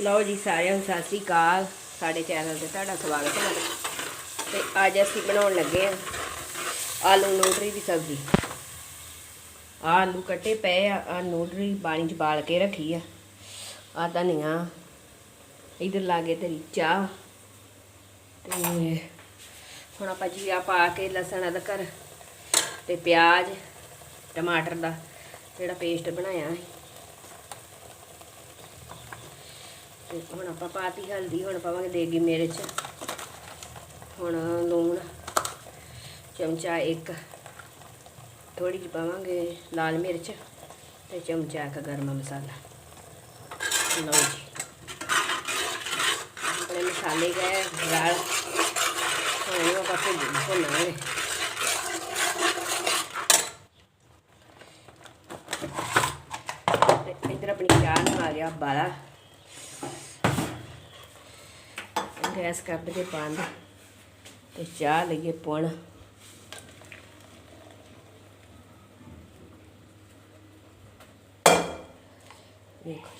ਲਓ ਜੀ ਸਾਰਿਆਂ ਨੂੰ ਸਤਿ ਸ੍ਰੀ ਅਕਾਲ। ਸਾਡੇ ਚੈਨਲ ਤੇ ਤੁਹਾਡਾ ਸਵਾਗਤ ਹੈ ਤੇ ਅੱਜ ਅਸੀਂ ਬਣਾਉਣ ਲੱਗੇ ਆ ਆਲੂ ਨੂਟਰੀ ਦੀ ਸਬਜ਼ੀ। ਆਹ ਆਲੂ ਕੱਟੇ ਪਏ ਆ ਆ ਨੂਟਰੀ ਪਾਣੀ ਚ ਬਾਲ ਕੇ ਰੱਖੀ ਆ। ਆ ਧਨੀਆ, ਇਧਰ ਲਾਗੇ ਤੇਰੀ ਚਾਹ। ਤੇ ਹੁਣ ਆਪਾਂ ਜੀਰਾ ਪਾ ਕੇ, ਲਸਣ, ਅਦਰਕ ਤੇ ਪਿਆਜ਼, ਟਮਾਟਰ ਦਾ ਜਿਹੜਾ ਪੇਸਟ ਬਣਾਇਆ ਹੈ ਤੇ ਹੁਣ ਆਪਾਂ ਪਾਤੀ ਹਲਦੀ, ਹੁਣ ਪਾਵਾਂਗੇ ਦੇਗੀ ਮਿਰਚ, ਹੁਣ ਲੂਣ, ਚਮਚਾ ਇੱਕ ਥੋੜੀ ਜਿਹੀ ਪਾਵਾਂਗੇ ਲਾਲ ਮਿਰਚ ਤੇ ਚਮਚਾ ਇੱਕ ਗਰਮ ਮਸਾਲਾ। ਲਓ ਜੀ। ਆਪਣੇ ਮਸਾਲੇ ਗਏ ਰਾਲ ਹੁਣ ਇਹਨੂੰ ਆਪਾਂ ਭੁੰਨਾਂਗੇ। ਤੇ ਇੱਧਰ ਆਪਣੀ ਚਾਹ ਨੂੰ ਆ ਗਿਆ ਬਾਲਾ ਗੈਸ ਕਰ ਦੇ ਬੰਦ ਤੇ ਚਾਹ ਲਈਏ ਪੁਣ। ਦੇਖੋ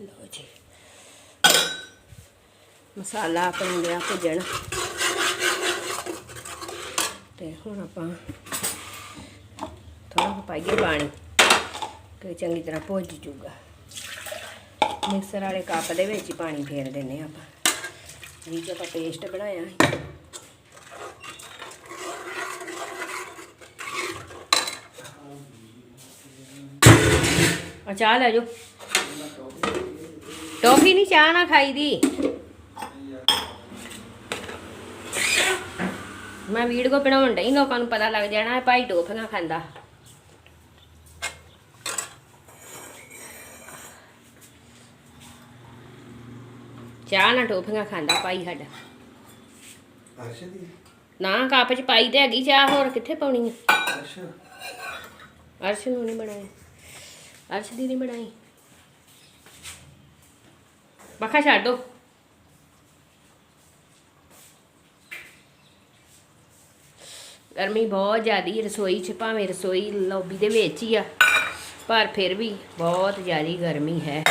ਲਓ ਜੀ। ਮਸਾਲਾ ਆਪਣਾ ਲਿਆ ਭੁੱਜਣ। ਤੇ ਹੁਣ ਆਪਾਂ ਥੋੜਾ ਪਾਈਏ ਪਾਣੀ ਕਿ ਚੰਗੀ ਤਰ੍ਹਾਂ ਭੁੱਜ ਜੂਗਾ ਮਿਕਸਰ ਵਾਲੇ ਕੱਪ ਦੇ ਵਿੱਚ ਹੀ ਪਾਣੀ ਫੇਰ ਦਿੰਨੇ ਆਪਾਂ। ਜੀ ਜੋ ਆਪਾਂ ਪੇਸਟ ਬਣਾਇਆ ਸੀ। ਆ ਚਾਹ ਲੈ ਜਾਓ। ਟੋਫੀ ਨਹੀਂ ਚਾਹ ਨਾ ਖਾਈ ਦੀ ਮੈਂ ਵੀਡੀਓ ਬਣਾਉਣ ਡਈ ਲੋਕਾਂ ਨੂੰ ਪਤਾ ਲੱਗ ਜਾਣਾ ਭਾਈ ਟੋਫੀਆਂ ਖਾਂਦਾ। ਚਾਹ ਨਾ ਟੋਫੀਆਂ ਖਾਂਦਾ ਭਾਈ ਸਾਡਾ। ਅੱਛਾ ਦੀ ਨਾ ਕੱਪ ਚ ਪਾਈ ਤੇ ਹੈਗੀ ਚਾਹ ਹੋਰ ਕਿੱਥੇ ਪਾਉਣੀ ਆ? ਅੱਛਾ। ਅਰਸ਼ ਨੂੰ ਨਹੀਂ ਬਣਾਈ। ਅਰਸ਼ ਦੀ ਨਹੀਂ ਬਣਾਈ। ਪੱਖਾ ਛੱਡ ਗਰਮੀ ਬਹੁਤ ਜ਼ਿਆਦੀ ਰਸੋਈ 'ਚ ਭਾਵੇਂ ਰਸੋਈ ਲੌਬੀ ਦੇ ਵਿੱਚ ਹੀ ਆ, ਪਰ ਫਿਰ ਵੀ ਬਹੁਤ ਜ਼ਿਆਦੀ ਗਰਮੀ ਹੈ।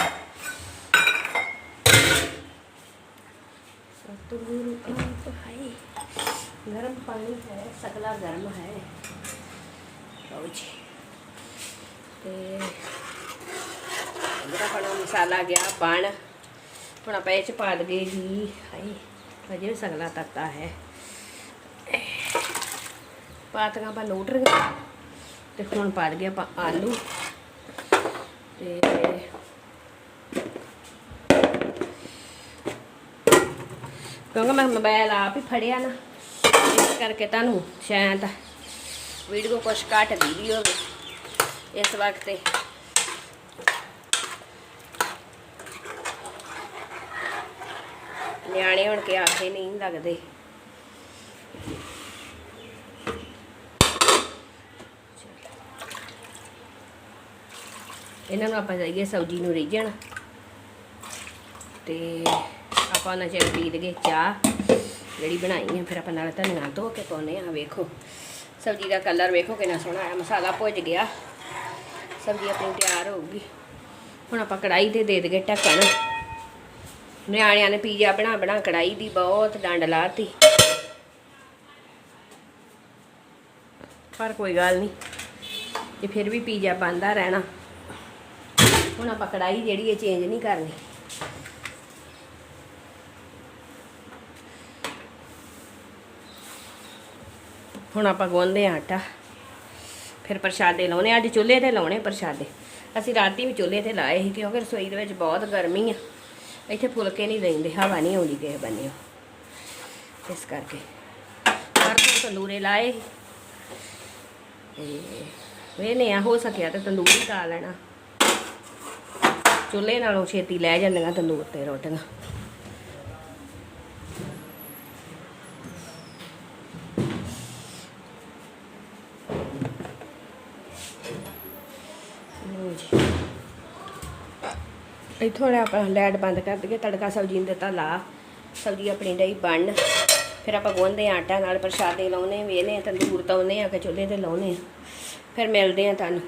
ਸਤਿਗੁਰੂ ਆਪ ਹੈ ਗਰਮ ਪਾਣੀ ਹੈ, ਸਗਲਾ ਗਰਮ ਹੈ। ਲਓ ਜੀ। ਤੇ ਇਹਦਾ ਆਪਣਾ ਮਸਾਲਾ ਗਿਆ ਬਣ ਆਪਣਾ ਪੈਚ ਪਾ ਦਗੇ ਜੀ ਹਾਏ ਅਜੇ ਸਗਲਾ ਤੱਤਾ ਹੈ। ਪਾਤੀਆਂ ਆਪਾਂ ਨੂਟਰੀਆਂ ਤੇ ਹੁਣ ਪਾ ਦਗੇ ਆਪਾਂ ਆਲੂ। ਤੇ ਕਿਉਂਕਿ ਮੈਂ ਮੋਬਾਈਲ ਆਪ ਹੀ ਫੜਿਆ ਨਾ, ਇਸ ਕਰਕੇ ਤੁਹਾਨੂੰ ਸ਼ਾਇਦ ਵੀਡੀਓ ਕੁਛ ਘੱਟ ਦੀ ਹੋਵੇ ਇਸ ਵਕਤ। ਤੇ ਨਿਆਣੇ ਹੁਣ ਕੇ ਆਖੇ, ਨਹੀਂ ਲੱਗਦੇ। ਇਹਨਾਂ ਨੂੰ ਆਪਾਂ ਜਾਈਏ ਸਬਜ਼ੀ ਨੂੰ ਰੀਝਣ। ਤੇ ਆਪਾਂ ਉਹਨਾਂ ਚਿਰ ਪੀ ਲਈਏ ਚਾਹ, ਜਿਹੜੀ ਬਣਾਈ ਹੈ ਫਿਰ ਆਪਾਂ ਨਾਲ ਧਨੀਆ ਧੋ ਕੇ ਪਾਉਨੇ ਆ ਵੇਖੋ। ਸਬਜ਼ੀ ਦਾ ਕਲਰ ਵੇਖੋ ਕਿੰਨਾ ਸੋਹਣਾ ਆਇਆ, ਮਸਾਲਾ ਭੁੱਜ ਗਿਆ। ਸਬਜ਼ੀ ਆਪਣੀ ਤਿਆਰ ਹੋਊਗੀ। ਹੁਣ ਆਪਾਂ ਕੜਾਈ ਤੇ ਦੇ ਦਗੇ ਢੱਕਣ। ਨਿਆਣਿਆਂ ਨੇ ਪੀਜ਼ਾ ਬਣਾ ਬਣਾ ਕੜਾਈ ਦੀ ਬਹੁਤ ਡੰਡ ਲਾਤੀ। ਪਰ ਕੋਈ ਗੱਲ ਨਹੀਂ ਇਹ ਫਿਰ ਵੀ ਪੀਜ਼ਾ ਬਣਦਾ ਰਹਿਣਾ। ਹੁਣ ਆਪਾਂ ਕੜਾਈ ਜਿਹੜੀ ਇਹ ਚੇਂਜ ਨਹੀਂ ਕਰਨੀ। ਹੁਣ ਆਪਾਂ ਗੁੰਨਦੇ ਹਾਂ ਆਟਾ। ਫਿਰ ਪ੍ਰਸ਼ਾਦੇ ਲਾਉਣੇ, ਅੱਜ ਚੁੱਲ੍ਹੇ ਤੇ ਲਾਉਣੇ ਪ੍ਰਸ਼ਾਦੇ। ਅਸੀਂ ਰਾਤੀ ਵੀ ਚੁੱਲ੍ਹੇ ਤੇ ਲਾਏ ਸੀ ਕਿਉਂਕਿ ਰਸੋਈ ਦੇ ਵਿੱਚ ਬਹੁਤ ਗਰਮੀ ਆ। ਇੱਥੇ ਫੁਲਕੇ ਨਹੀਂ ਲੈਂਦੇ, ਹਵਾ ਨਹੀਂ ਆਉਂਦੀ ਕਿਸੇ ਬੰਨਿਓ। ਇਸ ਕਰਕੇ ਪਰਸੋਂ ਤੰਦੂਰੇ ਲਾਏ ਸੀ। ਤੇ ਵੇਨੇ ਆ, ਹੋ ਸਕਿਆ ਤਾਂ ਤੰਦੂਰੀ ਹੀ ਲਾ ਲੈਣਾ। ਚੁੱਲ੍ਹੇ ਨਾਲੋਂ ਛੇਤੀ ਲੈ ਜਾਂਦੀਆਂ ਤੰਦੂਰ ਤੇ ਰੋਟੀਆਂ। ਲਓ ਇੱਥੋਂ ਆਪਾਂ ਲਾਈਟ ਬੰਦ ਕਰ ਦਈਏ, ਤੜਕਾ ਸਬਜ਼ੀ ਨੂੰ ਦਿੱਤਾ ਲਾ। ਸਬਜ਼ੀ ਆਪਣੀ ਡਈ ਬਣ ਫਿਰ ਆਪਾਂ ਗੁੰਨਦੇ ਹਾਂ ਆਟਾ ਨਾਲ ਪ੍ਰਸ਼ਾਦੇ ਲਾਉਨੇ ਵੇਨੇ ਤੰਦੂਰ ਤਾਉਨੇ ਆ ਕਿ ਚੁੱਲ੍ਹੇ ਤੇ ਲਾਉਨੇ ਆ ਫਿਰ ਮਿਲਦੇ ਆ ਤੁਹਾਨੂੰ।